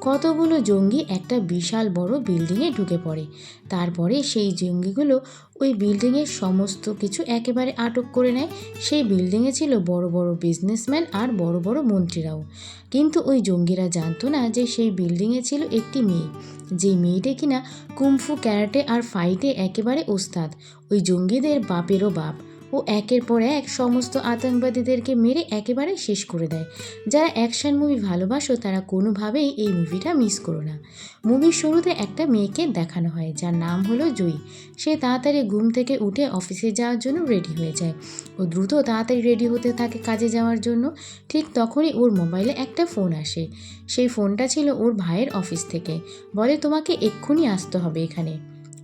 কতগুলো জঙ্গি একটা বিশাল বড় বিল্ডিংয়ে ঢুকে পড়ে। তারপরে সেই জঙ্গিগুলো ওই বিল্ডিংয়ের সমস্ত কিছু একেবারে আটক করে নেয়। সেই বিল্ডিংয়ে ছিল বড় বড় বিজনেসম্যান আর বড় বড় মন্ত্রীরাও। কিন্তু ওই জঙ্গিরা জানতো না যে সেই বিল্ডিংয়ে ছিল একটি মেয়ে। যে মেয়েটা কিনা কুমফু ক্যারাটে আর ফাইটে একেবারে ওস্তাদ। ওই জঙ্গিদের বাপেরও বাপ। ও একের পর এক সমস্ত আতঙ্কবাদীদেরকে মেরে একেবারে শেষ করে দেয়। যারা অ্যাকশন মুভি ভালোবাসো, তারা কোনোভাবেই এই মুভিটা মিস করো না। মুভির শুরুতে একটা মেয়েকে দেখানো হয়, যার নাম হলো জয়ী সে তাড়াতাড়ি ঘুম থেকে উঠে অফিসে যাওয়ার জন্য রেডি হয়ে যায়। ও দ্রুত তাড়াতাড়ি রেডি হতে থাকে কাজে যাওয়ার জন্য। ঠিক তখনই ওর মোবাইলে একটা ফোন আসে। সেই ফোনটা ছিল ওর ভাইয়ের অফিস থেকে। বলে, তোমাকে এক্ষুনি আসতে হবে এখানে।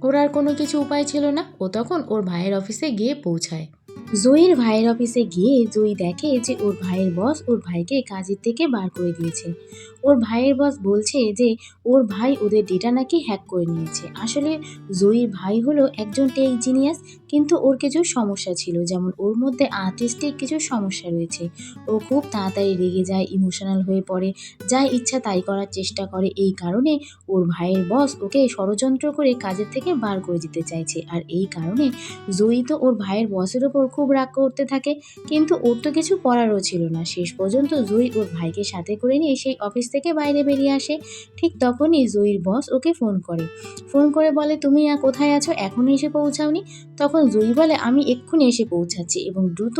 ওর আর কোনো কিছু উপায় ছিল না। ও তখন ওর ভাইয়ের অফিসে গিয়ে পৌঁছায়। জয়ীর ভাইয়ের অফিসে গিয়ে জয়ী দেখে যে ওর ভাইয়ের বস ওর ভাইকে কাজের থেকে বার করে দিয়েছে। ওর ভাইয়ের বস বলছে যে ওর ভাই ওদের ডেটা নাকি হ্যাক করে নিয়েছে। আসলে জয়ীর ভাই হলো একজন টেক জিনিয়াস কিন্তু ওর কিছু সমস্যা ছিল। যেমন ওর মধ্যে আর্টিস্টিক কিছু সমস্যা রয়েছে। ও খুব তাড়াতাড়ি রেগে যায় ইমোশনাল হয়ে পড়ে। যা ইচ্ছা তাই করার চেষ্টা করে। এই কারণে ওর ভাইয়ের বস ওকে ষড়যন্ত্র করে কাজের থেকে বার করে দিতে চাইছে। আর এই কারণে জয়ী তো ওর ভাইয়ের বসের ওপর খুব রাগ করতে থাকে। কিন্তু ওর তো কিছু করারও ছিল না। শেষ পর্যন্ত জয়ী ওর ভাইকে সাথে করে নিয়ে সেই অফিস থেকে বাইরে বেরিয়ে আসে। ঠিক তখনই জয়ীর বস ওকে ফোন করে। ফোন করে বলে, তুমি কোথায় আছো? এখনই এসে পৌঁছাওনি? তখন জয়ী বলে আমি এক্ষুনি এসে পৌঁছাচ্ছি এবং দ্রুত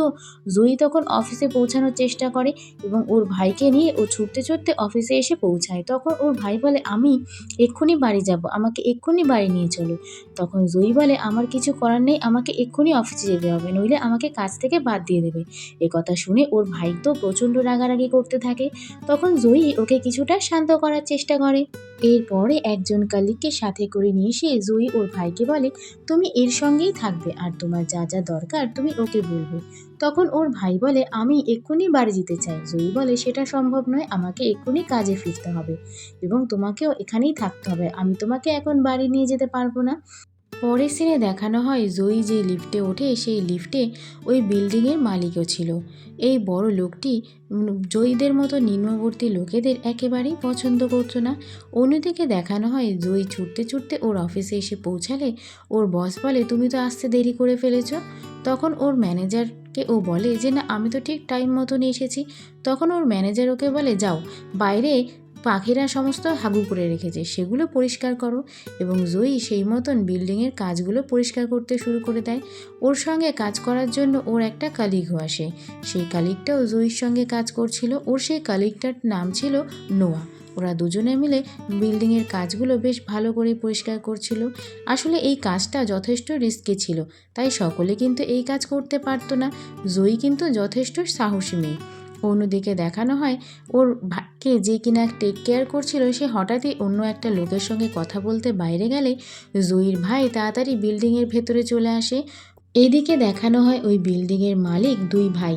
জয়ী তখন অফিসে পৌঁছানোর চেষ্টা করে এবং ওর ভাইকে নিয়ে ও ছুটতে ছুটতে অফিসে এসে পৌঁছায়। তখন ওর ভাই বলে, আমি এক্ষুনি বাড়ি যাব, আমাকে এক্ষুনি বাড়ি নিয়ে চলো। তখন জয়ী বলে, আমার কিছু করার নেই, আমাকে এক্ষুনি অফিসে যেতে হবে, নইলে আমাকে কাজ থেকে বাদ দিয়ে দেবে। এ কথা শুনে ওর ভাই তো প্রচণ্ড রাগারাগি করতে থাকে। তখন জয়ী ওকে কিছুটা শান্ত করার চেষ্টা করে। এরপরে একজন কালিককে সাথে করে নিয়ে এসে জয়ী ওর ভাইকে বলে, তুমি এর সঙ্গেই থাকবে। আর তোমার যা যা দরকার তুমি ওকে বলবে। তখন ওর ভাই বলে, আমি এক্ষুনি বাড়ি যেতে চাই। জয়ী বলে, সেটা সম্ভব নয়, আমাকে এক্ষুনি কাজে ফিরতে হবে এবং তোমাকেও এখানেই থাকতে হবে। আমি তোমাকে এখন বাড়ি নিয়ে যেতে পারব না। পরের সিনে দেখানো হয় জয়ী যে লিফটে ওঠে, সেই লিফটে ওই বিল্ডিংয়ের মালিকও ছিল। এই বড় লোকটি জয়ীদের মতো নিম্নবর্তী লোকেদের একেবারেই পছন্দ করতো না। অন্যদিকে দেখানো হয় জয়ী ছুটতে ছুটতে ওর অফিসে এসে পৌঁছালে ওর বস বলে, তুমি তো আসতে দেরি করে ফেলেছ। তখন ওর ম্যানেজারকে ও বলে, যে না, আমি তো ঠিক টাইম মতন এসেছি। তখন ওর ম্যানেজার ওকে বলে, যাও, বাইরে পাখিরা সমস্ত হাগু করে রেখেছে, সেগুলো পরিষ্কার করো এবং জয়ী সেই মতন বিল্ডিংয়ের কাজগুলো পরিষ্কার করতে শুরু করে দেয়। ওর সঙ্গে কাজ করার জন্য ওর একটা কালিগও আসে। সেই কালিগটাও জয়ীর সঙ্গে কাজ করছিল। ওর সেই কালিগটার নাম ছিল নোয়া। ওরা দুজনে মিলে বিল্ডিংয়ের কাজগুলো বেশ ভালো করে পরিষ্কার করছিল। আসলে এই কাজটা যথেষ্ট রিস্কি ছিল, তাই সকলে কিন্তু এই কাজ করতে পারতো না। জয়ী কিন্তু যথেষ্ট সাহসী মেয়ে। অন্যদিকে দেখানো হয়, ওর ভাইকে যে কিনা টেক কেয়ার করছিল, সে হঠাৎই অন্য একটা লোকের সঙ্গে কথা বলতে বাইরে গেলে জয়ীর ভাই তাড়াতাড়ি বিল্ডিংয়ের ভেতরে চলে আসে। এদিকে দেখানো হয় ওই বিল্ডিংয়ের মালিক দুই ভাই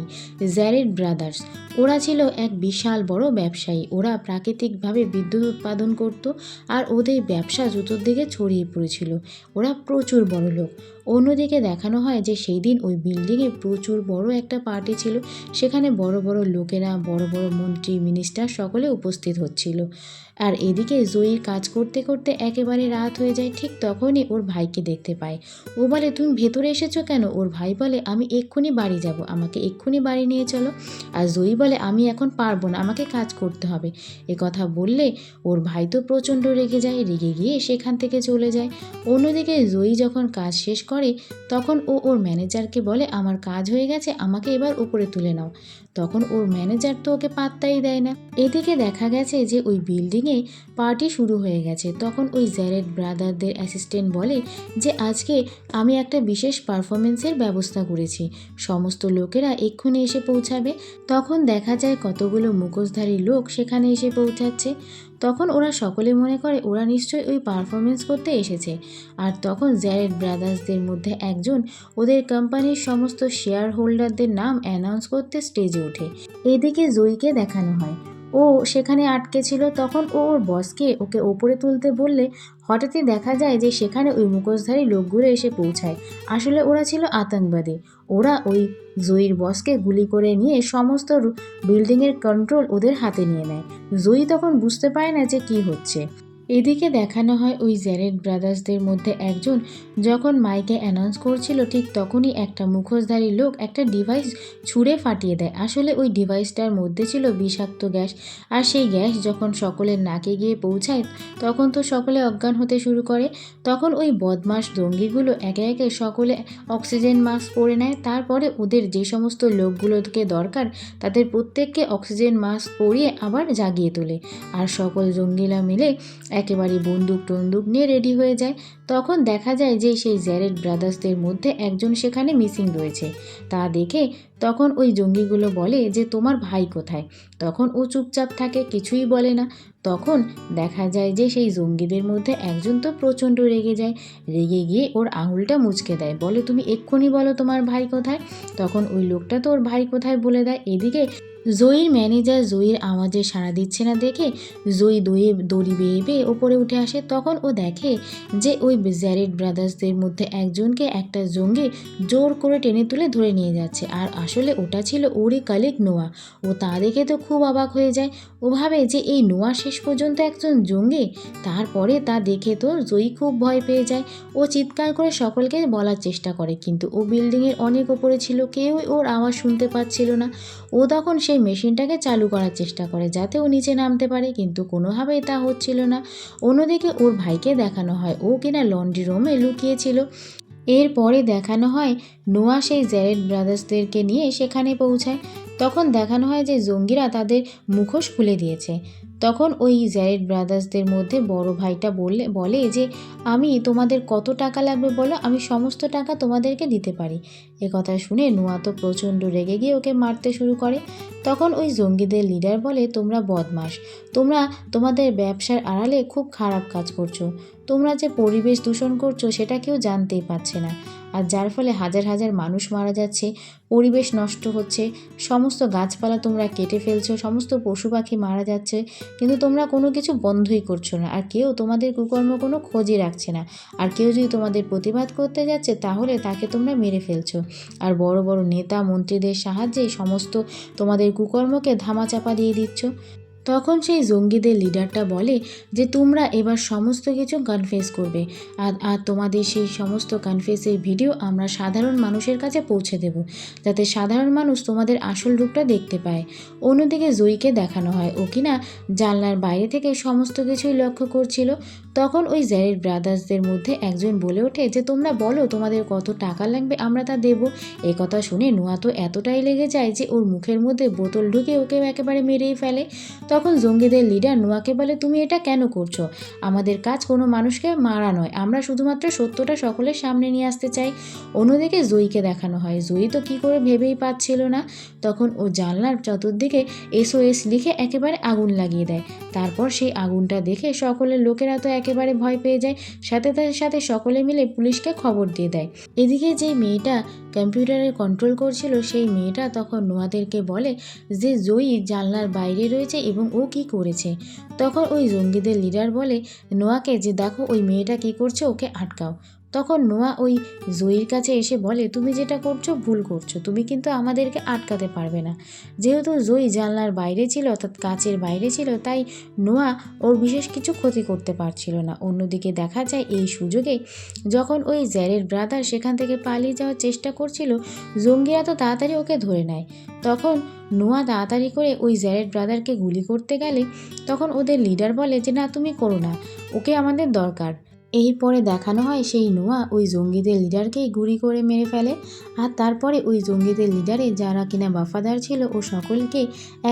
জ্যারেড ব্রাদার্স ওরা ছিল এক বিশাল বড় ব্যবসায়ী। ওরা প্রাকৃতিকভাবে বিদ্যুৎ উৎপাদন করত আর ওদের ব্যবসা জুতোর দিকে ছড়িয়ে পড়েছিল। ওরা প্রচুর বড় লোক। অন্যদিকে দেখানো হয় যে সেই দিন ওই বিল্ডিংয়ে প্রচুর বড় একটা পার্টি ছিল। সেখানে বড় বড় লোকেরা, বড় বড় মন্ত্রী, মিনিস্টার সকলে উপস্থিত হচ্ছিল। আর এদিকে জয়ীর কাজ করতে করতে একেবারে রাত হয়ে যায়, ঠিক তখনই ওর ভাইকে দেখতে পায়। ও বলে, তুমি ভেতরে এসেছ কেন? ওর ভাই বলে, আমি এক্ষুনি বাড়ি যাব। আমাকে এক্ষুনি বাড়ি নিয়ে চলো। আর জয়ী বলে, আমি এখন পারব না, আমাকে কাজ করতে হবে। এ কথা বললে ওর ভাই তো প্রচণ্ড রেগে যায়, রেগে গিয়ে সেখান থেকে চলে যায়। অন্যদিকে জয়ী যখন কাজ শেষ করে, তখন ও ওর ম্যানেজারকে বলে, আমার কাজ হয়ে গেছে, আমাকে এবার উপরে তুলে নাও। তখন ওর ম্যানেজার তো ওকে পাত্তাই দেয় না। এদিকে দেখা গেছে যে ওই বিল্ডিংয়ে পার্টি শুরু হয়ে গেছে। তখন ওই জ্যারেড ব্রাদারদের অ্যাসিস্ট্যান্ট বলে যে, আজকে আমি একটা বিশেষ পারফরমেন্সের ব্যবস্থা করেছি। সমস্ত লোকেরা এক্ষুনি এসে পৌঁছাবে। তখন দেখা যায় কতগুলো মুখোশধারী লোক সেখানে এসে পৌঁছাচ্ছে। তখন ওরা সকলে মনে করে ওরা নিশ্চয়ই ওই পারফরমেন্স করতে এসেছে। আর তখন জ্যারেড ব্রাদার্সদের মধ্যে একজন ওদের কোম্পানির সমস্ত শেয়ার হোল্ডারদের নাম অ্যানাউন্স করতে স্টেজে ওঠে। এদিকে জয়ীকে দেখানো হয়। ও সেখানে আটকে ছিল তখন ও ওর বসকে ওকে ওপরে তুলতে বললে হঠাৎই দেখা যায় যে সেখানে ওই মুখোশধারী লোকগুলো এসে পৌঁছায়। আসলে ওরা ছিল আতঙ্কবাদী। ওরা ওই জয়ীর বসকে গুলি করে নিয়ে সমস্ত বিল্ডিংয়ের কন্ট্রোল ওদের হাতে নিয়ে নেয়। জয়ী তখন বুঝতে পারে না যে কি হচ্ছে। এদিকে দেখানো হয় ওই জ্যারেড ব্রাদার্সদের মধ্যে একজন যখন মাইকে অ্যানাউন্স করছিল, ঠিক তখনই একটা মুখোশধারী লোক একটা ডিভাইস ছুঁড়ে ফাটিয়ে দেয়। আসলে ওই ডিভাইসটার মধ্যে ছিল বিষাক্ত গ্যাস। আর সেই গ্যাস যখন সকলের নাকে গিয়ে পৌঁছায়, তখন তো সকলে অজ্ঞান হতে শুরু করে। তখন ওই বদমাস দঙ্গিগুলো একে একে সকলে অক্সিজেন মাস্ক পরে নেয়। তারপরে ওদের যে সমস্ত লোকগুলোকে দরকার, তাদের প্রত্যেককে অক্সিজেন মাস্ক পরিয়ে আবার জাগিয়ে তোলে। আর সকল জঙ্গিরা মিলে একেবারে বন্দুক টন্দুক নিয়ে রেডি হয়ে যায়। তখন দেখা যায় যে সেই জ্যারেড ব্রাদার্সদের মধ্যে একজন সেখানে মিসিং রয়েছে। তা দেখে তখন ওই জঙ্গিগুলো বলে যে, তোমার ভাই কোথায়? তখন ও চুপচাপ থাকে, কিছুই বলে না। তখন দেখা যায় যে সেই জঙ্গিদের মধ্যে একজন তো প্রচণ্ড রেগে যায়। রেগে গিয়ে ওর আঙুলটা মুচকে দেয়। বলে, তুমি এক্ষুনি বলো তোমার ভাই কোথায়? তখন ওই লোকটা তো ওর ভাই কোথায় বলে দেয়। এদিকে জয়ীর ম্যানেজার জয়ীর আওয়াজে সাড়া দিচ্ছে না দেখে জয়ী দইয়ে দড়ি বেয়ে বেয়ে ওপরে উঠে আসে। তখন ও দেখে যে ওই জ্যারেড ব্রাদার্সদের মধ্যে একজনকে একটা জঙ্গি জোর করে টেনে তুলে ধরে নিয়ে যাচ্ছে। আর আসলে ওটা ছিল ওরই কালিক নোয়া। ও তা দেখে তো খুব অবাক হয়ে যায়। ও ভাবে যে এই নোয়া শেষ পর্যন্ত একজন জঙ্গি, তারপরে তা দেখে তো জয়ী খুব ভয় পেয়ে যায়। ও চিৎকার করে সকলকে বলার চেষ্টা করে, কিন্তু ও বিল্ডিংয়ের অনেক ওপরে ছিল। কেউই ওর আওয়াজ শুনতে পাচ্ছিল না। ও তখন সেই মেশিনটাকে চালু করার চেষ্টা করে যাতে ও নিচে নামতে পারে, কিন্তু কোনোভাবেই তা হচ্ছিল না। অন্যদিকে ওর ভাইকে দেখানো হয়। ও কিনা লন্ড্রি রুমে লুকিয়েছিল। এরপরে দেখানো হয়, নোয়া সেই জ্যারেড ব্রাদার্সদেরকে নিয়ে সেখানে পৌঁছায়। তখন দেখানো হয় যে জঙ্গিরা তাদের মুখোশ খুলে দিয়েছে। তখন ওই জ্যারেড ব্রাদার্সদের মধ্যে বড় ভাইটা বললে, বলে যে, আমি তোমাদের কত টাকা লাগবে বলো? আমি সমস্ত টাকা তোমাদেরকে দিতে পারি। এ কথা শুনে নোয়া তো প্রচণ্ড রেগে গিয়ে ওকে মারতে শুরু করে। তখন ওই জঙ্গিদের লিডার বলে, তোমরা বদমাস তোমরা তোমাদের ব্যবসার আড়ালে খুব খারাপ কাজ করছ। তোমরা যে পরিবেশ দূষণ করছ, সেটা কেউ জানতেই পারছে না। আর যার ফলে হাজার হাজার মানুষ মারা যাচ্ছে, পরিবেশ নষ্ট হচ্ছে, সমস্ত গাছপালা তোমরা কেটে ফেলছো, সমস্ত পশু পাখি মারা যাচ্ছে কিন্তু তোমরা কোনো কিছু বন্ধই করছ না। আর কেউ তোমাদের কুকর্ম কোনো খোঁজই রাখছে না। আর কেউ যদি তোমাদের প্রতিবাদ করতে যাচ্ছে, তাহলে তাকে তোমরা মেরে ফেলছো। আর বড় বড় নেতা মন্ত্রীদের সাহায্যে সমস্ত তোমাদের কুকর্মকে ধামাচাপা দিয়ে দিচ্ছ। তখন সেই জঙ্গিদের লিডারটা বলে যে, তোমরা এবার সমস্ত কিছু কনফেস করবে আর আর তোমাদের সেই সমস্ত কনফেসের ভিডিও আমরা সাধারণ মানুষের কাছে পৌঁছে দেব, যাতে সাধারণ মানুষ তোমাদের আসল রূপটা দেখতে পায়। অন্যদিকে জয়ীকে দেখানো হয়, ও কিনা জানলার বাইরে থেকে সমস্ত কিছুই লক্ষ্য করছিল? তখন ওই জ্যারেড ব্রাদার্সদের মধ্যে একজন বলে ওঠে যে, তোমরা বলো তোমাদের কত টাকা লাগবে আমরা তা দেবো? এ কথা শুনে নোয়া তো এতটাই লেগে যায় যে, ওর মুখের মধ্যে বোতল ঢুকে ওকে একেবারে মেরেই ফেলে। তখন জঙ্গিদের লিডার নোয়াকে বলে, তুমি এটা কেন করছ? আমাদের কাজ কোনো মানুষকে মারা নয়। আমরা শুধুমাত্র সত্যটা সকলের সামনে নিয়ে আসতে চাই। অন্যদিকে জয়ীকে দেখানো হয়। জয়ী তো কী করে ভেবেই পাচ্ছিল না। তখন ও জানলার চতুর্দিকে এসওএস লিখে একেবারে আগুন লাগিয়ে দেয়। তারপর সেই আগুনটা দেখে সকলের লোকেরা তো একেবারে ভয় পেয়ে যায়। সাথে তার সাথে সকলে মিলে পুলিশকে খবর দিয়ে দেয়। এদিকে যে মেয়েটা কম্পিউটারে কন্ট্রোল করছিল সেই মেয়েটা তখন নোয়াদেরকে বলে যে, জয়ী জানলার বাইরে রয়েছে এবং ও কি করেছে? তখন ওই জঙ্গিদের লিডার বলে, নোয়াকে যে দেখো, ওই মেয়েটা কি করছে, ওকে আটকাও। তখন নোয়া ওই জয়ীর কাছে এসে বলে, তুমি যেটা করছ ভুল করছ, তুমি কিন্তু আমাদেরকে আটকাতে পারবে না। যেহেতু জয়ী জানলার বাইরে ছিল অর্থাৎ কাচের বাইরে ছিল, তাই নোয়া ওর বিশেষ কিছু ক্ষতি করতে পারছিল না। অন্যদিকে দেখা যায় এই সুযোগে যখন ওই জ্যারের ব্রাদার সেখান থেকে পালিয়ে যাওয়ার চেষ্টা করছিল, জঙ্গিরা তো তাড়াতাড়ি ওকে ধরে নেয়। তখন নোয়া তাড়াতাড়ি করে ওই জ্যারেড ব্রাদারকে গুলি করতে গেলে তখন ওদের লিডার বলে যে, না, তুমি করো না, ওকে আমাদের দরকার। এরপরে দেখানো হয় সেই নোয়া ওই জঙ্গিদের লিডারকেই গুলি করে মেরে ফেলে, আর তারপরে ওই জঙ্গিদের লিডারে যারা কিনা বাফাদার ছিল ও সকলকে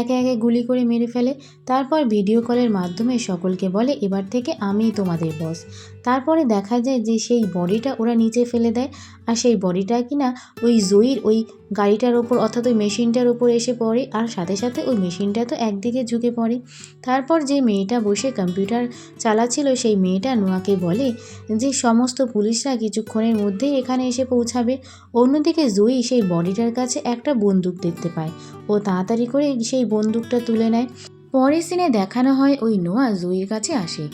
একে একে গুলি করে মেরে ফেলে। তারপর ভিডিও কলের মাধ্যমে সকলকে বলে, এবার থেকে আমিই তোমাদের বস তারপরে দেখা যায় যে সেই বডিটা ওরা নিচে ফেলে দেয়, আর সেই বডিটা কিনা ওই জয়ীর ওই গাড়িটার ওপর অর্থাৎ ওই মেশিনটার ওপর এসে পড়ে আর সাথে সাথে ওই মেশিনটা তো একদিকে ঝুঁকে পড়ে। তারপর যে মেয়েটা বসে কম্পিউটার চালাচ্ছিল, সেই মেয়েটা নোয়াকে বলে যে, সমস্ত পুলিশরা কিছুক্ষণের মধ্যেই এখানে এসে পৌঁছাবে। অন্যদিকে জয়ী সেই বডিটার কাছে একটা বন্দুক দেখতে পায়। ও তাড়াতাড়ি করে সেই বন্দুকটা তুলে নেয়। পরের সিনে দেখানো হয় ওই নোয়া জুইয়ের কাছে আসে।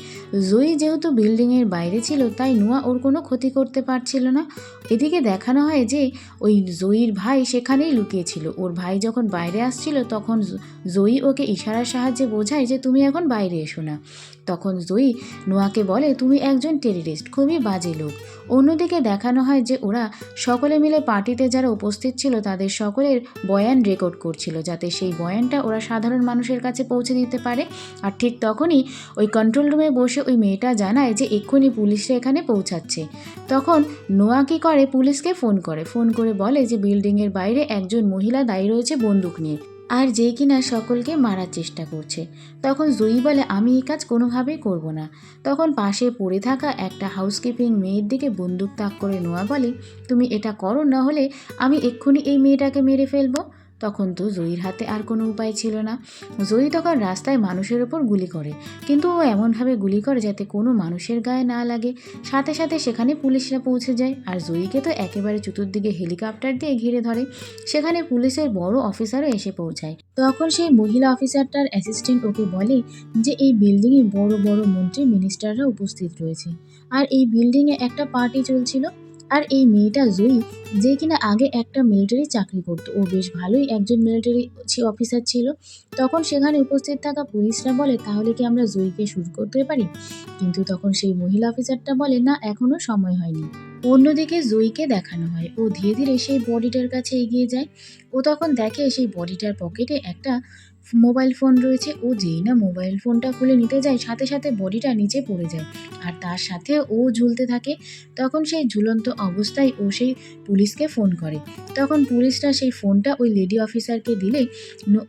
জুই যেহেতু বিল্ডিংয়ের বাইরে ছিল, তাই নোয়া ওর কোনো ক্ষতি করতে পারছিল না। এদিকে দেখানো হয় যে ওই জয়ীর ভাই সেখানেই লুকিয়েছিল। ওর ভাই যখন বাইরে আসছিল, তখন জয়ী ওকে ইশারার সাহায্যে বোঝায় যে তুমি এখন বাইরে এসো না। তখন জয়ী নোয়াকে বলে, তুমি একজন টেরিস্ট খুবই বাজে লোক। অন্যদিকে দেখানো হয় যে ওরা সকলে মিলে পার্টিতে যারা উপস্থিত ছিল, তাদের সকলের বয়ান রেকর্ড করছিল, যাতে সেই বয়ানটা ওরা সাধারণ মানুষের কাছে পৌঁছে দিতে পারে। আর ঠিক তখনই ওই কন্ট্রোল রুমে বসে ওই মেয়েটা জানায় যে এক্ষুনি পুলিশরা এখানে পৌঁছাচ্ছে। তখন নোয়া কী করে পুলিশকে ফোন করে। ফোন করে বলে যে বিল্ডিংয়ের বাইরে একজন মহিলা দায়ী রয়েছে বন্দুক নিয়ে আর যে কিনা সকলকে মারার চেষ্টা করছে। তখন জয়ী বলে, আমি এই কাজ কোনোভাবেই করব না। তখন পাশে পড়ে থাকা একটা হাউসকিপিং মেয়ের দিকে বন্দুক তাক করে নোয়া বলে, তুমি এটা করো, না হলে আমি এক্ষুনি এই মেয়েটাকে মেরে ফেলব। তখন তো জয়ীর হাতে আর কোনো উপায় ছিল না। জয়ী তখন রাস্তায় মানুষের ওপর গুলি করে। কিন্তু ও এমনভাবে গুলি করে যাতে কোনো মানুষের গায়ে না লাগে। সাথে সাথে সেখানে পুলিশরা পৌঁছে যায়। আর জয়ীকে তো একেবারে চতুর্দিকে হেলিকপ্টার দিয়ে ঘিরে ধরে। সেখানে পুলিশের বড় অফিসারও এসে পৌঁছায়। তখন সেই মহিলা অফিসারটার অ্যাসিস্ট্যান্ট ওকে বলে যে, এই বিল্ডিংয়ে বড় বড় মন্ত্রী মিনিস্টাররা উপস্থিত রয়েছে। আর এই বিল্ডিংয়ে একটা পার্টি চলছিল। আর এই মেয়েটা জয়ী যে কিনা আগে একটা মিলিটারি চাকরি করতো। ও বেশ ভালোই একজন মিলিটারি অফিসার ছিল। তখন সেখানে উপস্থিত থাকা পুলিশরা বলে, তাহলে কি আমরা জয়ীকে শুরু করতে পারি? কিন্তু তখন সেই মহিলা অফিসারটা বলে, না, এখনও সময় হয়নি। অন্যদিকে জয়ীকে দেখানো হয়। ও ধীরে ধীরে সেই বডিটার কাছে এগিয়ে যায়। ও তখন দেখে সেই বডিটার পকেটে একটা মোবাইল ফোন রয়েছে, ও যেই না মোবাইল ফোনটা খুলে নিতে যায়, সাথে সাথে বডিটা নিচে পড়ে যায়। আর তার সাথে ও ঝুলতে থাকে, তখন সেই ঝুলন্ত অবস্থায় ও সেই পুলিশকে ফোন করে। তখন পুলিশরা সেই ফোনটা ওই লেডি অফিসারকে দিলে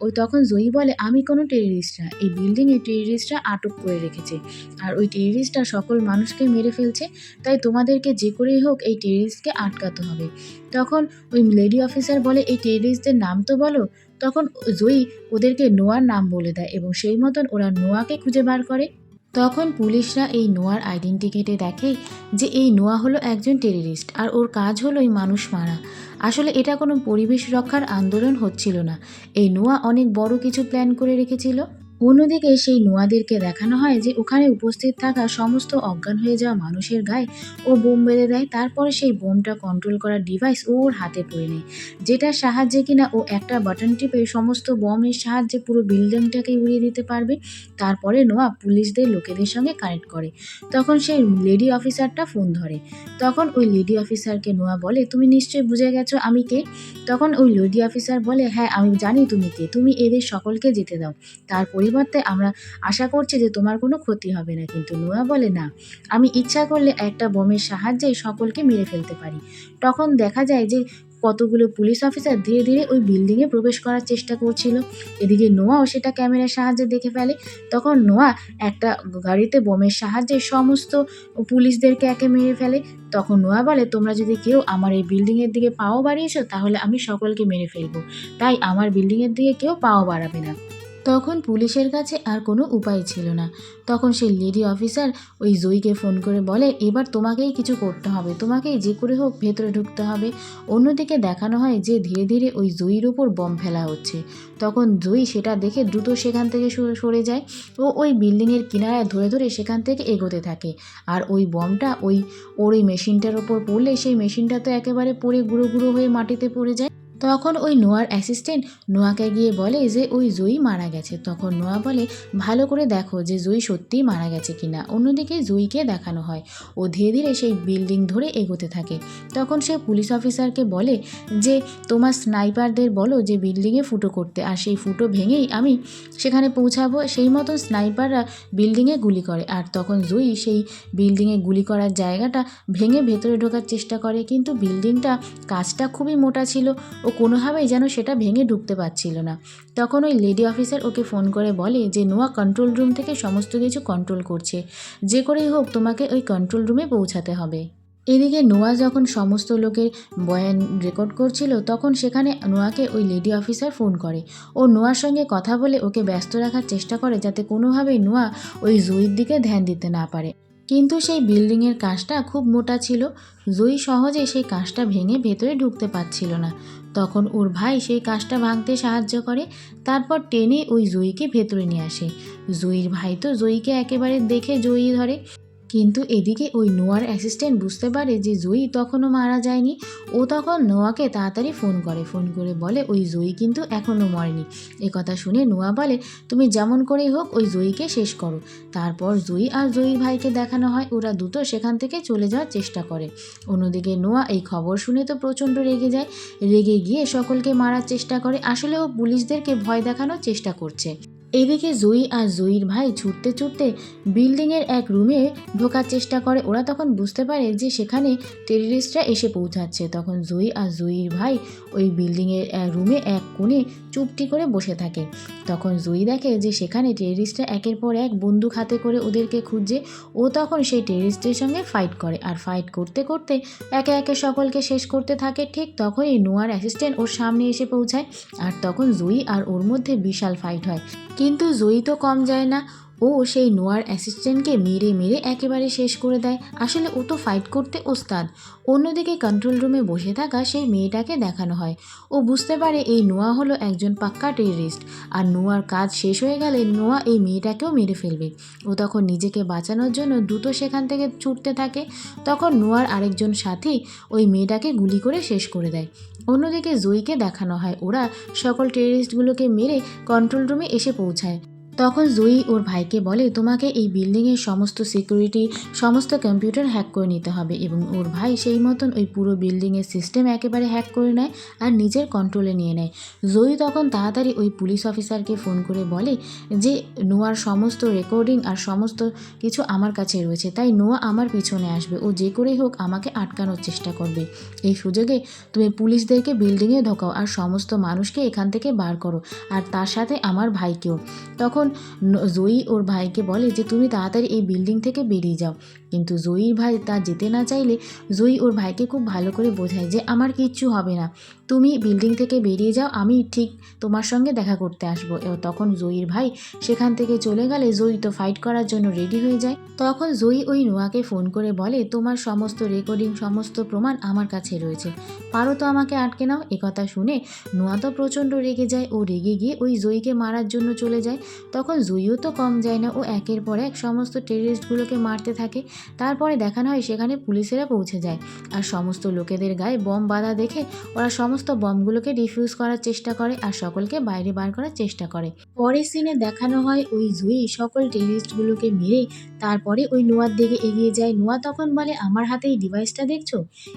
ওই তখন জয়ী বলে, আমি কোনো টেররিস্ট না। এই বিল্ডিংয়ে টেররিস্টরা আটক করে রেখেছে। আর ওই টেররিস্টরা সকল মানুষকে মেরে ফেলছে, তাই তোমাদেরকে যে করেই হোক এই টেররিস্টকে আটকাতে হবে। তখন ওই লেডি অফিসার বলে, এই টেররিস্টদের নাম তো বলো তখন জয়ী ওদেরকে নোয়ার নাম বলে দেয় এবং সেই মতন ওরা নোয়াকে খুঁজে বার করে। তখন পুলিশরা এই নোয়ার আইডেন্টিকেটে দেখে যে এই নোয়া হলো একজন টেররিস্ট আর ওর কাজ হলো এই মানুষ মারা। আসলে এটা কোনো পরিবেশ রক্ষার আন্দোলন হচ্ছিল না। এই নোয়া অনেক বড় কিছু প্ল্যান করে রেখেছিল। অন্যদিকে সেই নোয়াদেরকে দেখানো হয় যে ওখানে উপস্থিত থাকা সমস্ত অজ্ঞান হয়ে যাওয়া মানুষের গায়ে ও বোম বেঁধে দেয়। তারপরে সেই বোমটা কন্ট্রোল করার ডিভাইস ওর হাতে পড়ে নেয়, যেটার সাহায্যে কিনা ও একটা বাটন টিপে সমস্ত বমের সাহায্যে পুরো বিল্ডিংটাকে উড়িয়ে দিতে পারবে। তারপরে নোয়া পুলিশদের লোকেদের সঙ্গে কানেক্ট করে। তখন সেই লেডি অফিসারটা ফোন ধরে। তখন ওই লেডি অফিসারকে নোয়া বলে, তুমি নিশ্চয়ই বুঝে গেছো আমি কে? তখন ওই লেডি অফিসার বলে হ্যাঁ আমি জানি তুমি কে। তুমি এদের সকলকে যেতে দাও। তার পরিবর্তে আমরা আশা করছি যে তোমার কোনো ক্ষতি হবে না। কিন্তু নোয়া বলে, না, আমি ইচ্ছা করলে একটা বোমের সাহায্যে সকলকে মেরে ফেলতে পারি। তখন দেখা যায় যে কতগুলো পুলিশ অফিসার ধীরে ধীরে ওই বিল্ডিংয়ে প্রবেশ করার চেষ্টা করছিল। এদিকে নোয়াও সেটা ক্যামেরার সাহায্যে দেখে ফেলে। তখন নোয়া একটা গাড়িতে বোমের সাহায্যে সমস্ত পুলিশদেরকে একে মেরে ফেলে। তখন নোয়া বলে, তোমরা যদি কেউ আমার এই বিল্ডিংয়ের দিকে পাও বাড়িয়েছো, তাহলে আমি সকলকে মেরে ফেলব। তাই আমার বিল্ডিংয়ের দিকে কেউ পাও বাড়াবে না। তখন পুলিশের কাছে আর কোনো উপায় ছিল না। তখন সেই লেডি অফিসার ওই জয়ীকে ফোন করে বলে, এবার তোমাকেই কিছু করতে হবে। তোমাকেই যে করে হোক ভেতরে ঢুকতে হবে। অন্যদিকে দেখানো হয় যে ধীরে ধীরে ওই জয়ীর ওপর বম ফেলা হচ্ছে। তখন জয়ী সেটা দেখে দ্রুত সেখান থেকে সরে- যায় ও ওই বিল্ডিংয়ের কিনারায় ধরে ধরে সেখান থেকে এগোতে থাকে। আর ওই বমটা ওই, ওর ওই মেশিনটার ওপর পড়লে সেই মেশিনটা তো একেবারে পড়ে গুঁড়ো গুঁড়ো হয়ে মাটিতে পড়ে যায়। তখন ওই নোয়ার অ্যাসিস্ট্যান্ট নোয়াকে গিয়ে বলে যে, ওই জয়ী মারা গেছে। তখন নোয়া বলে, ভালো করে দেখো যে জয়ী সত্যিই মারা গেছে কিনা। অন্যদিকে জয়ীকে দেখানো হয়। ও ধীরে ধীরে সেই বিল্ডিং ধরে এগোতে থাকে। তখন সে পুলিশ অফিসারকে বলে যে, তোমার স্নাইপারদের বলো যে বিল্ডিংয়ে ফুটো করতে। আর সেই ফুটো ভেঙেই আমি সেখানে পৌঁছাবো। সেই মতন স্নাইপাররা বিল্ডিংয়ে গুলি করে। আর তখন জয়ী সেই বিল্ডিংয়ে গুলি করার জায়গাটা ভেঙে ভেতরে ঢোকার চেষ্টা করে। কিন্তু বিল্ডিংটা কাজটা খুবই মোটা ছিল। ও কোনোভাবেই যেন সেটা ভেঙে ঢুকতে পারছিল না। তখন ওই লেডি অফিসার ওকে ফোন করে বলে যে, নোয়া কন্ট্রোল রুম থেকে সমস্ত কিছু কন্ট্রোল করছে। যে করেই হোক তোমাকে ওই কন্ট্রোল রুমে পৌঁছাতে হবে। এদিকে নোয়া যখন সমস্ত লোকের বয়ান রেকর্ড করছিল, তখন সেখানে নোয়াকে ওই লেডি অফিসার ফোন করে। ও নোয়ার সঙ্গে কথা বলে ওকে ব্যস্ত রাখার চেষ্টা করে যাতে কোনোভাবেই নোয়া ওই জয়ীর দিকে ধ্যান দিতে না পারে। কিন্তু সেই বিল্ডিংয়ের কাজটা খুব মোটা ছিল। জয়ী সহজে সেই কাজটা ভেঙে ভেতরে ঢুকতে পারছিল না। তখন ওর ভাই সেই কাজটা ভাঙতে সাহায্য করে, তারপর টেনে ওই জয়ীকে ভেতরে নিয়ে আসে। জয়ীর ভাই তো জয়ীকে একেবারে দেখে জয়ী ধরে। কিন্তু এদিকে ওই নোয়ার অ্যাসিস্ট্যান্ট বুঝতে পারে যে জয়ী তখনও মারা যায়নি। ও তখন নোয়াকে তাড়াতাড়ি ফোন করে ফোন করে বলে, ওই জয়ী কিন্তু এখনও মরেনি। এ কথা শুনে নোয়া বলে, তুমি যেমন করেই হোক ওই জয়ীকে শেষ করো। তারপর জয়ী আর জয়ীর ভাইকে দেখানো হয়। ওরা দুটো সেখান থেকে চলে যাওয়ার চেষ্টা করে। অন্যদিকে নোয়া এই খবর শুনে তো প্রচণ্ড রেগে যায়। রেগে গিয়ে সকলকে মারার চেষ্টা করে। আসলে ও পুলিশদেরকে ভয় দেখানোর চেষ্টা করছে। এদিকে জয়ী আর জয়ীর ভাই ছুটতে ছুটতে বিল্ডিংয়ের এক রুমে ঢোকার চেষ্টা করে। ওরা তখন বুঝতে পারে যে সেখানে টেররিস্টরা এসে পৌঁছাচ্ছে। তখন জয়ী আর জয়ীর ভাই ওই বিল্ডিংয়ের রুমে এক কোণে চুপটি করে বসে থাকে। তখন জয়ী দেখে যে সেখানে টেররিস্টরা একের পর এক বন্দুক হাতে করে ওদেরকে খুঁজছে। ও তখন সেই টেররিস্টের সঙ্গে ফাইট করে আর ফাইট করতে করতে একে একে সকলকে শেষ করতে থাকে। ঠিক তখনই নোয়ার অ্যাসিস্ট্যান্ট ওর সামনে এসে পৌঁছায় আর তখন জয়ী আর ওর মধ্যে বিশাল ফাইট হয়। কিন্তু জয়ী তো কম যায় না। ও সেই নোয়ার অ্যাসিস্ট্যান্টকে মেরে মেরে একেবারে শেষ করে দেয়। আসলে ও তো ফাইট করতে ওস্তাদ। অন্যদিকে কন্ট্রোল রুমে বসে থাকা সেই মেয়েটাকে দেখানো হয়। ও বুঝতে পারে এই নোয়া হলো একজন পাক্কা টেররিস্ট আর নোয়ার কাজ শেষ হয়ে গেলে নোয়া এই মেয়েটাকেও মেরে ফেলবে। ও তখন নিজেকে বাঁচানোর জন্য দ্রুত সেখান থেকে ছুটতে থাকে। তখন নোয়ার আরেকজন সাথী ওই মেয়েটাকে গুলি করে শেষ করে দেয়। অন্যদিকে জয়ীকে দেখানো হয়। ওরা সকল টেররিস্টগুলোকে মেরে কন্ট্রোল রুমে এসে পৌঁছায়। তখন জয়ী ওর ভাইকে বলে, তোমাকে এই বিল্ডিংয়ের সমস্ত সিকিউরিটি সমস্ত কম্পিউটার হ্যাক করে নিতে হবে। এবং ওর ভাই সেই মতন ওই পুরো বিল্ডিংয়ের সিস্টেম একেবারে হ্যাক করে নেয় আর নিজের কন্ট্রোলে নিয়ে নেয়। জয়ী তখন তাড়াতাড়ি ওই পুলিশ অফিসারকে ফোন করে বলে যে, নোয়ার সমস্ত রেকর্ডিং আর সমস্ত কিছু আমার কাছে রয়েছে, তাই নোয়া আমার পিছনে আসবে। ও যে করেই হোক আমাকে আটকানোর চেষ্টা করবে। এই সুযোগে তুমি পুলিশদেরকে বিল্ডিংয়ে ঢোকাও আর সমস্ত মানুষকে এখান থেকে বার করো, আর তার সাথে আমার ভাইকেও। তখন ন- জয়ী ওর ভাইকে বলে যে তুমি তাড়াতাড়ি এই বিল্ডিং থেকে বেরিয়ে যাও। কিন্তু জয়ীর ভাই তা যেতে না চাইলে জয়ী ওর ভাইকে খুব ভালো করে বোঝায় যে আমার কিচ্ছু হবে না। তুমি বিল্ডিং থেকে বেরিয়ে যাও, আমি ঠিক তোমার সঙ্গে দেখা করতে আসব। তখন জয়ীর ভাই সেখান থেকে চলে গেলে জয়ী তো ফাইট করার জন্য রেডি হয়ে যায়। তখন জয়ী ওই নোয়াকে ফোন করে বলে, তোমার সমস্ত রেকর্ডিং সমস্ত প্রমাণ আমার কাছে রয়েছে। পারো তো আমাকে আটকে নাও। একথা শুনে নোয়া তো প্রচণ্ড রেগে যায়। ও রেগে গিয়ে ওই জয়ীকে মারার জন্য চলে যায়। তখন জয়ীও তো কম যায় না। ও একের পর এক সমস্ত টেরিস্টগুলোকে মারতে থাকে। তারপরে দেখানো হয় সেখানে পুলিশেরা পৌঁছে যায়। আর সমস্ত লোকেদের গায়ে বম বাঁধা দেখে ওরা সমস্ত বমগুলোকে ডিফিউজ করার চেষ্টা করে আর সকলকে বাইরে বার করার চেষ্টা করে। পরের সিনে দেখানো হয় ওই জুই সকল টেররিস্টগুলোকে মেরে তারপরে ওই নোয়ার দিকে এগিয়ে যায়। নোয়া তখন বলে, আমার হাতে এই ডিভাইসটা দেখছ?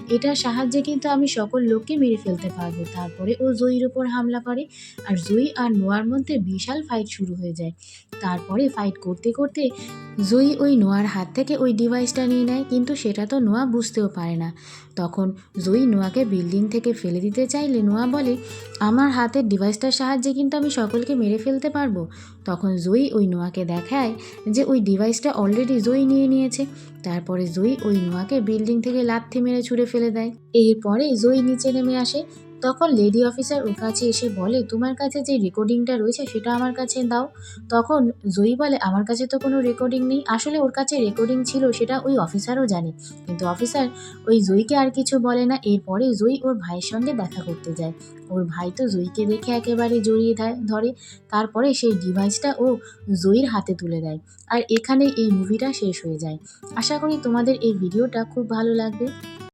এটার সাহায্যে কিন্তু আমি সকল লোককে মেরে ফেলতে পারব। তারপরে ও জয়ীর ওপর হামলা করে আর জুই আর নোয়ার মধ্যে বিশাল ফাইট শুরু হয়ে যায়। তারপরে ফাইট করতে করতে জুই ওই নোয়ার হাত থেকে ওই ডিভাইসটা নিয়ে নেয়, কিন্তু সেটা তো নোয়া বুঝতেও পারে না। তখন জয়ী নোয়াকে বিল্ডিং থেকে ফেলে দিতে চাইলে নোয়া বলে, আমার হাতের ডিভাইসটার সাহায্যে কিন্তু আমি সকলকে মেরে ফেলতে পারব। তখন জয়ী ওই নোয়াকে দেখায় যে ওই ডিভাইসটা অলরেডি জয়ী নিয়ে নিয়েছে। তারপরে জয়ী ওই নোয়াকে বিল্ডিং থেকে লাথি মেরে ছুঁড়ে ফেলে দেয়। এরপরে জয়ী নিচে নেমে আসে। তখন লেডি অফিসার ওর কাছে এসে বলে, তোমার কাছে যে রেকর্ডিংটা রয়েছে সেটা আমার কাছে দাও। তখন জয়ী বলে, আমার কাছে তো কোনো রেকর্ডিং নেই। আসলে ওর কাছে রেকর্ডিং ছিল সেটা ওই অফিসারও জানে, কিন্তু অফিসার ওই জয়ীকে আর কিছু বলে না। এরপরে জয়ী ওর ভাইয়ের সঙ্গে দেখা করতে যায়। ওর ভাই তো জয়ীকে দেখে একেবারে জড়িয়ে ধা- ধরে। তারপরে সেই ডিভাইসটা ও জয়ীর হাতে তুলে দেয়। আর এখানে এই মুভিটা শেষ হয়ে যায়। আশা করি তোমাদের এই ভিডিওটা খুব ভালো লাগবে।